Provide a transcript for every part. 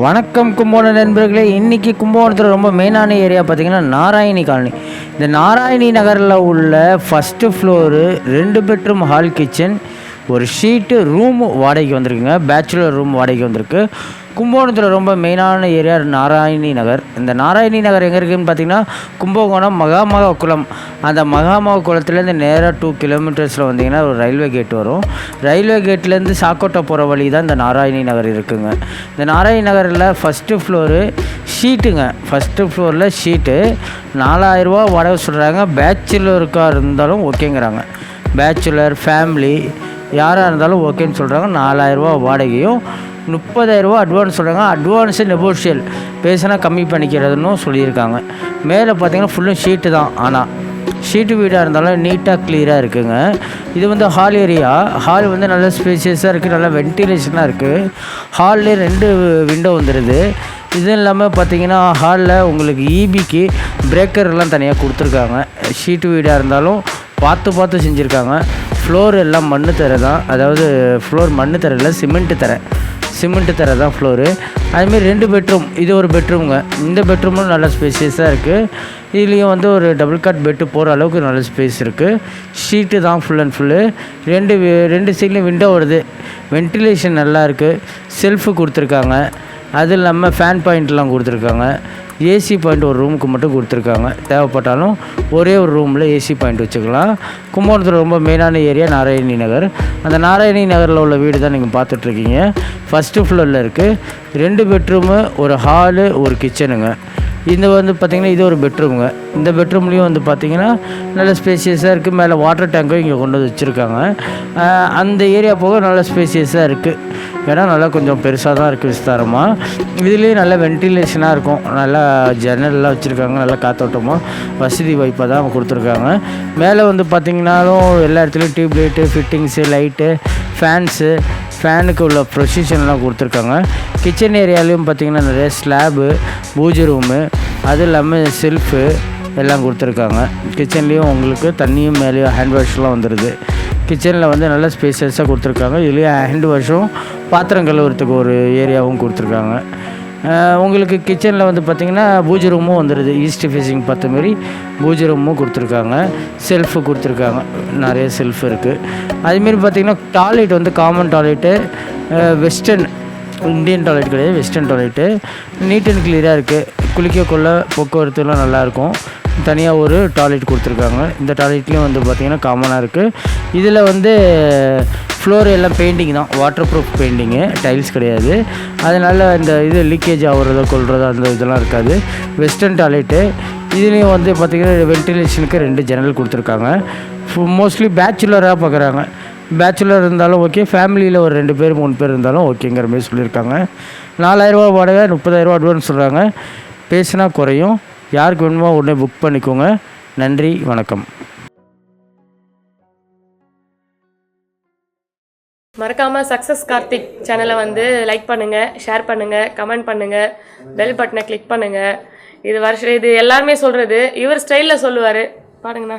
வணக்கம் கும்பகோணம் நண்பர்களே. இன்றைக்கி கும்பகோணத்தில் ரொம்ப மெயினான ஏரியா பார்த்தீங்கன்னா நாராயணி காலனி. இந்த நாராயணி நகரில் உள்ள ஃபஸ்ட்டு ஃப்ளோரு ரெண்டு பெட்ரூம் ஹால் கிச்சன் ஒரு ஷீட்டு ரூம் வாடகைக்கு வந்திருக்குங்க. பேச்சுலர் ரூம் வாடகைக்கு வந்திருக்கு. கும்பகோணத்தில் ரொம்ப மெயினான ஏரியா நாராயணி நகர். இந்த நாராயணி நகர் எங்கே இருக்குதுன்னு பார்த்தீங்கன்னா கும்பகோணம் மகாமக குளம். அந்த மகாமக குளத்துலேருந்து நேராக டூ கிலோமீட்டர்ஸில் வந்தீங்கன்னா ஒரு ரயில்வே கேட் வரும். ரயில்வே கேட்லேருந்து சாக்கோட்டை போகிற வழி தான் இந்த நாராயணி நகர் இருக்குங்க. இந்த நாராயணி நகரில் ஃபஸ்ட்டு ஃப்ளோரு ஷீட்டுங்க ஃபஸ்ட்டு ஃப்ளோரில் ஷீட்டு நாலாயிரரூவா வாடகை சொல்கிறாங்க பேச்சுலருக்காக இருந்தாலும் ஓகேங்கிறாங்க. பேச்சுலர் ஃபேமிலி யாராக இருந்தாலும் ஓகேன்னு சொல்கிறாங்க நாலாயிரரூவா வாடகையும் முப்பதாயிரரூவா அட்வான்ஸ் சொல்கிறாங்க அட்வான்ஸு நெகோஷியல் பேசினா கம்மி பண்ணிக்கிறதுன்னு சொல்லியிருக்காங்க. மேலே பார்த்தீங்கன்னா ஃபுல்லும் ஷீட்டு தான். ஆனால் ஷீட்டு வீடாக இருந்தாலும் நீட்டாக கிளியராக இருக்குங்க. இது வந்து ஹால் ஏரியா ஹால் வந்து நல்ல ஸ்பேசியஸாக இருக்குது நல்லா வென்டிலேஷனாக இருக்குது ஹால்லே ரெண்டு விண்டோ வந்துடுது இது இல்லாமல் பார்த்தீங்கன்னா ஹாலில் உங்களுக்கு இபிக்கு பிரேக்கர்லாம் தனியாக கொடுத்துருக்காங்க. ஷீட்டு வீடாக இருந்தாலும் பார்த்து பார்த்து செஞ்சுருக்காங்க. ஃப்ளோர் எல்லாம் மண்ணு தரை தான். அதாவது ஃப்ளோர் மண்ணு தரை இல்லை சிமெண்ட்டு தரை. சிமெண்ட்டு தர தான் ஃப்ளோரு அதுமாரி ரெண்டு பெட்ரூம் இது ஒரு பெட்ரூமுங்க இந்த பெட்ரூமும் நல்ல ஸ்பேசியஸாக இருக்குது இதுலேயும் வந்து ஒரு டபுள் காட் பெட்டு போகிற அளவுக்கு நல்ல ஸ்பேஸ் இருக்குது ஷீட்டு தான் ஃபுல் அண்ட் ஃபுல்லு ரெண்டு ரெண்டு சைட்லேயும் விண்டோ வருது. வென்டிலேஷன் நல்லா இருக்குது செல்ஃபு கொடுத்துருக்காங்க. அது இல்லாமல் ஃபேன் பாயிண்ட்லாம் கொடுத்துருக்காங்க. ஏசி பாயிண்ட் ஒரு ரூமுக்கு மட்டும் கொடுத்துருக்காங்க. தேவைப்பட்டாலும் ஒரே ஒரு ரூமில் ஏசி பாயிண்ட் வச்சுக்கலாம். கும்பகோணத்தில் ரொம்ப மெயினான ஏரியா நாராயணி நகர். அந்த நாராயணி நகரில் உள்ள வீடு தான் நீங்கள் பார்த்துட்ருக்கீங்க ஃபஸ்ட்டு ஃப்ளோரில் இருக்குது ரெண்டு பெட்ரூமு ஒரு ஹாலு ஒரு கிச்சனுங்க இது வந்து பார்த்திங்கன்னா இது ஒரு பெட்ரூமுங்க இந்த பெட்ரூம்லேயும் வந்து பார்த்திங்கன்னா நல்ல ஸ்பேசியஸாக இருக்குது மேலே வாட்டர் டேங்க்கும் இங்கே கொண்டு வந்து வச்சுருக்காங்க. அந்த ஏரியா போக நல்ல ஸ்பேசியஸாக இருக்குது ஏன்னா நல்லா கொஞ்சம் பெருசாக தான் இருக்குது விஸ்தாரமாக இதுலேயும் நல்ல வென்டிலேஷனாக இருக்கும். நல்லா ஜன்னல்லாம் வச்சுருக்காங்க. நல்லா காத்தோட்டமாக வசதி வாய்ப்பாக தான் கொடுத்துருக்காங்க. மேலே வந்து பார்த்திங்கனாலும் எல்லா இடத்துலையும் tube light fittings light fans ஃபேனுக்கு உள்ள ப்ரொசிஷன்லாம் கொடுத்துருக்காங்க. கிச்சன் ஏரியாலையும் பார்த்திங்கன்னா நிறைய ஸ்லாபு பூஜை ரூமு அது இல்லாமல் செல்ஃபு எல்லாம் கொடுத்துருக்காங்க. கிச்சன்லேயும் உங்களுக்கு தண்ணியும் மேலேயும் ஹேண்ட் வாஷ்லாம் வந்துடுது கிச்சனில் வந்து நல்ல ஸ்பேசஸாக கொடுத்துருக்காங்க. இதுலேயும் ஹேண்ட் வாஷும் பாத்திரம் கழுவுறதுக்கு ஒரு ஏரியாவும் கொடுத்துருக்காங்க. உங்களுக்கு கிச்சனில் வந்து பார்த்திங்கன்னா பூஜை ரூமும் வந்துடுது ஈஸ்ட் ஃபேஸிங் பார்த்த மாரி பூஜை ரூமும் கொடுத்துருக்காங்க. செல்ஃபு கொடுத்துருக்காங்க. நிறைய செல்ஃப் இருக்குது அதுமாரி பார்த்திங்கன்னா டாய்லெட் வந்து common toilet western Indian toilet கிடையாது வெஸ்டர்ன் டாய்லெட்டு நீட் அண்ட் கிளியராக இருக்குது குளிக்கக்குள்ள போக்குவரத்துலாம் நல்லாயிருக்கும் தனியாக ஒரு டாய்லெட் கொடுத்துருக்காங்க. இந்த டாய்லெட்லேயும் வந்து பார்த்திங்கன்னா காமனாக இருக்குது இதில் வந்து ஃப்ளோர் எல்லாம் பெயிண்டிங் தான். வாட்டர் ப்ரூஃப் பெயிண்டிங்கு டைல்ஸ் கிடையாது. அதனால் இந்த இது லீக்கேஜ் ஆகுறதோ கொள்றதோ அந்த இதெல்லாம் இருக்காது. வெஸ்டர்ன் டாய்லெட்டு இதுலேயும் வந்து பார்த்திங்கன்னா வென்டிலேஷனுக்கு ரெண்டு ஜன்னல் கொடுத்துருக்காங்க. மோஸ்ட்லி பேச்சுலராக பார்க்குறாங்க பேச்சுலர் இருந்தாலும் ஓகே ஃபேமிலியில் ஒரு ரெண்டு பேர் மூணு பேர் இருந்தாலும் ஓகேங்கிற மாதிரி சொல்லியிருக்காங்க. நாலாயிரரூபா வாடகை முப்பதாயிரரூபா அட்வான்ஸ் சொல்கிறாங்க பேசினா குறையும். யாருக்கு வேணுமோ உடனே புக் பண்ணிக்கோங்க. நன்றி வணக்கம். மறக்காமல் சக்ஸஸ் கார்த்திக் சேனலை வந்து லைக் பண்ணுங்கள் ஷேர் பண்ணுங்கள் கமெண்ட் பண்ணுங்கள் பெல் பட்டனை கிளிக் பண்ணுங்கள் இது வருஷம் இது எல்லாருமே சொல்கிறது இவர் ஸ்டைலில் சொல்லுவார். பாருங்கண்ணா.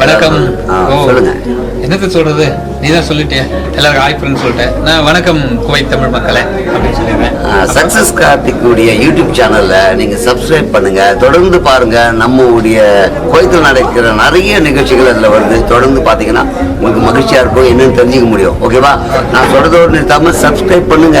வணக்கம். சொல்லுங்க. என்னத்த சொல்றது? நீ தான் சொல்லிட்டே. எல்லாருக்கும் ஹாய் ஃப்ரெண்ட் சொல்லிட்டேன் நான் வணக்கம் குவைத் தமிழ் மக்களே அப்படின்னு சொல்லிடுறேன். சக்சஸ் கார்த்திக் உடைய யூடியூப் சேனல்ல நீங்க சப்ஸ்கிரைப் பண்ணுங்க. தொடர்ந்து பாருங்க. நம்ம உடைய கோயத்தில் நடக்கிற நிறைய நிகழ்ச்சிகள் அதுல வருது. தொடர்ந்து பாத்தீங்கன்னா உங்களுக்கு மகிழ்ச்சியா இருக்கும். என்னன்னு தெரிஞ்சுக்க முடியும். ஓகேவா நான் சொல்றதோடு நிறுத்தாம சப்ஸ்கிரைப் பண்ணுங்க.